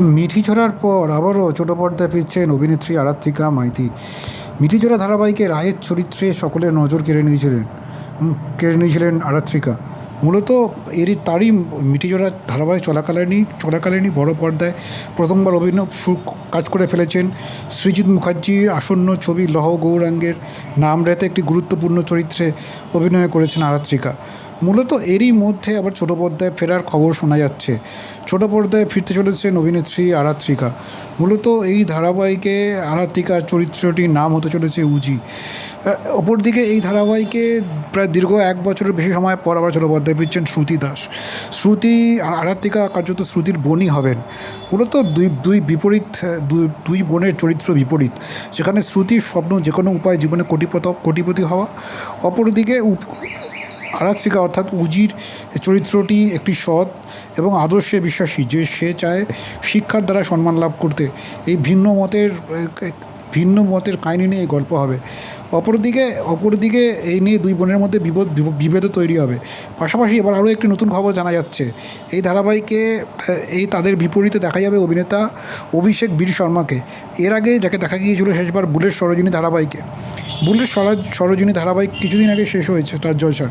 মিঠিঝোড়ার পর আবারও ছোট পর্দায় ফিরছেন অভিনেত্রী আরাত্রিকা মাইতি। মিঠিঝোড়া ধারাবাহিকে রায়ের চরিত্রে সকলের নজর কেড়ে নিয়েছিলেন। কেড়ে নিয়েছিলেন আরাত্রিকা। মূলত এরই তারই মিঠিজোড়া ধারাবাহিক চলাকালীনই চলাকালীনই বড় পর্দায় প্রথমবার অভিনয় কাজ করে ফেলেছেন সৃজিৎ মুখার্জির আসন্ন ছবি লহ গৌরাঙ্গের নাম রেতে একটি গুরুত্বপূর্ণ চরিত্রে অভিনয় করেছেন আরাত্রিকা। মূলত এরই মধ্যে আবার ছোটো পর্দায় ফেরার খবর শোনা যাচ্ছে। ছোটো পর্দায় ফিরতে চলেছেন অভিনেত্রী আরাত্রিকা। মূলত এই ধারাবাহিকে আরাত্রিকার চরিত্রটির নাম হতে চলেছে উজি। অপরদিকে এই ধারাবাহিকে প্রায় দীর্ঘ এক বছরের বেশি সময় পর আবার ছোটো পর্দায় ফিরছেন শ্রুতি দাস। শ্রুতি আর আরাত্রিকা কার্যত শ্রুতির বোনই হবেন। মূলত দুই দুই বিপরীত, দুই বোনের চরিত্র বিপরীত। যেখানে শ্রুতির স্বপ্ন যে কোনো উপায়ে জীবনে কোটিপত, কোটিপতি হওয়া। অপরদিকে আরাত্রিকা অর্থাৎ উজির চরিত্রটি একটি সৎ এবং আদর্শে বিশ্বাসী, যে সে চায় শিক্ষার দ্বারা সম্মান লাভ করতে। এই ভিন্ন মতের ভিন্ন মতের কাহিনী নিয়ে এই গল্প হবে। অপরদিকে অপরদিকে এই নিয়ে দুই বোনের মধ্যে বিপদ বিভ- বিভেদও তৈরি হবে। পাশাপাশি এবার আরও একটি নতুন খবর জানা যাচ্ছে। এই ধারাবাহিকে, এই তাদের বিপরীতে দেখা যাবে অভিনেতা অভিষেক বীর শর্মাকে। এর আগে যাকে দেখা গিয়েছিল শেষবার বুলেট সরোজিনী ধারাবাহিকে। বুলেট সরাজ সরোজিনী ধারাবাহিক কিছুদিন আগে শেষ হয়েছে তার জলসার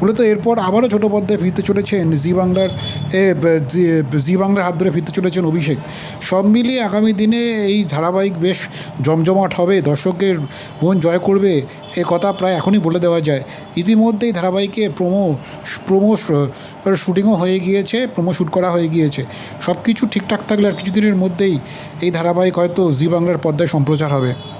মূলত এরপর আবারও ছোটো পর্দায় ফিরতে চলেছেন জি বাংলার এ, জি- জি বাংলার হাত ধরে ফিরতে চলেছেন অভিষেক। সব মিলিয়ে আগামী দিনে এই ধারাবাহিক বেশ জমজমাট হবে দর্শকের মন জয় করবে এ কথা প্রায় এখনই বলে দেওয়া যায়। ইতিমধ্যেই ধারাবাহিকে প্রোমো প্রোমো শুটিংও হয়ে গিয়েছে প্রোমো শ্যুট করা হয়ে গিয়েছে। সব কিছু ঠিকঠাক থাকলে আর কিছুদিনের মধ্যেই এই ধারাবাহিক হয়তো জি বাংলার পর্দায় সম্প্রচার হবে।